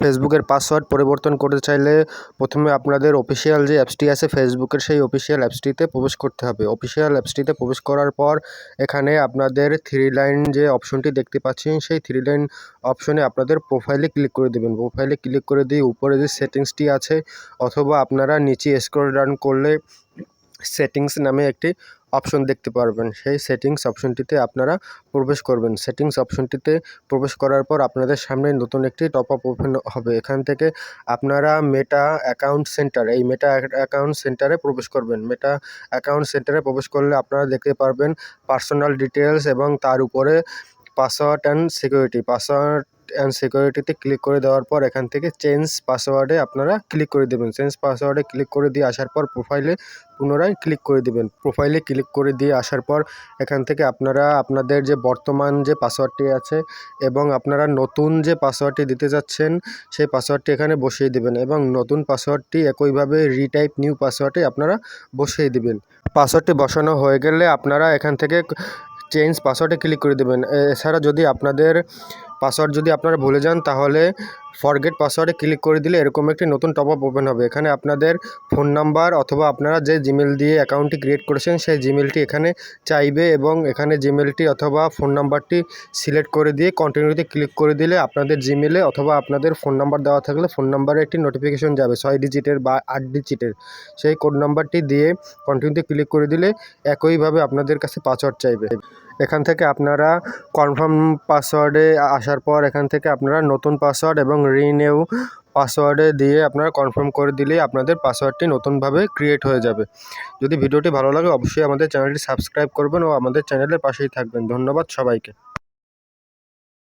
ফেসবুকের পাসওয়ার্ড পরিবর্তন করতে চাইলে প্রথমে আপনাদের অফিসিয়াল যে অ্যাপসটি আছে ফেসবুকের সেই অফিসিয়াল অ্যাপসটিতে প্রবেশ করতে হবে। অফিসিয়াল অ্যাপসটিতে প্রবেশ করার পর এখানে আপনাদের থ্রি লাইন যে অপশনটি দেখতে পাচ্ছেন সেই থ্রি লাইন অপশনে আপনাদের প্রোফাইলে ক্লিক করে দেবেন। প্রোফাইলে ক্লিক করে দিয়ে উপরে যে সেটিংসটি আছে, অথবা আপনারা নিচে স্ক্রল ডাউন করলে সেটিংস নামে একটি অপশন দেখতে পারবেন। সেই সেটিংস অপশনটিতে আপনারা প্রবেশ করবেন। সেটিংস অপশনটিতে প্রবেশ করার পর আপনাদের সামনে নতুন একটি টপ আপ ওপেন হবে। এখান থেকে আপনারা মেটা অ্যাকাউন্ট সেন্টার এই মেটা অ্যাকাউন্ট সেন্টারে প্রবেশ করবেন। মেটা অ্যাকাউন্ট সেন্টারে প্রবেশ করলে আপনারা দেখতে পারবেন পার্সোনাল ডিটেলস এবং তার উপরে password and security password and সিকিউরিটিতে click করে দেওয়ার পর এখান থেকে চেঞ্জ পাসওয়ার্ডে আপনারা ক্লিক করে দেবেন। চেঞ্জ পাসওয়ার্ডে ক্লিক করে দিয়ে আসার পর প্রোফাইলে পুনরায় ক্লিক করে দেবেন। প্রোফাইলে ক্লিক করে দিয়ে আসার পর এখান থেকে আপনারা আপনাদের যে বর্তমান যে পাসওয়ার্ডটি আছে এবং আপনারা নতুন যে পাসওয়ার্ডটি দিতে যাচ্ছেন, সেই পাসওয়ার্ডটি এখানে বসিয়ে দেবেন এবং নতুন পাসওয়ার্ডটি একইভাবে রিটাইপ নিউ পাসওয়ার্ডে আপনারা বসিয়ে দেবেন। পাসওয়ার্ডটি বসানো হয়ে গেলে আপনারা এখান থেকে চেঞ্জ পাসওয়ার্ডে ক্লিক করে দেবেন। এছাড়া যদি আপনাদের পাসওয়ার্ড যদি আপনারা ভুলে যান, তাহলে ফরগেট পাসওয়ার্ডে ক্লিক করে দিলে এরকম একটি নতুন টপ আপ ওপেন হবে। এখানে আপনাদের ফোন নাম্বার অথবা আপনারা যে জিমেল দিয়ে অ্যাকাউন্টটি ক্রিয়েট করেছেন, সেই জিমেলটি এখানে চাইবে এবং এখানে জিমেলটি অথবা ফোন নাম্বারটি সিলেক্ট করে দিয়ে কন্টিনিউতে ক্লিক করে দিলে আপনাদের জিমেলে অথবা আপনাদের ফোন নাম্বার দেওয়া থাকলে ফোন নাম্বারে একটি নোটিফিকেশন যাবে, ছয় ডিজিটের বা আট ডিজিটের সেই কোড নাম্বারটি দিয়ে কন্টিনিউতে ক্লিক করে দিলে একইভাবে আপনাদের কাছে পাসওয়ার্ড চাইবে। এখান থেকে আপনারা কনফার্ম পাসওয়ার্ডে আসার পর এখান থেকে আপনারা নতুন পাসওয়ার্ড এবং রিনিউ পাসওয়ার্ডে দিয়ে আপনারা কনফার্ম করে দিলেই আপনাদের পাসওয়ার্ডটি নতুনভাবে ক্রিয়েট হয়ে যাবে। যদি ভিডিওটি ভালো লাগে, অবশ্যই আমাদের চ্যানেলটি সাবস্ক্রাইব করবেন ও আমাদের চ্যানেলের পাশেই থাকবেন। ধন্যবাদ সবাইকে।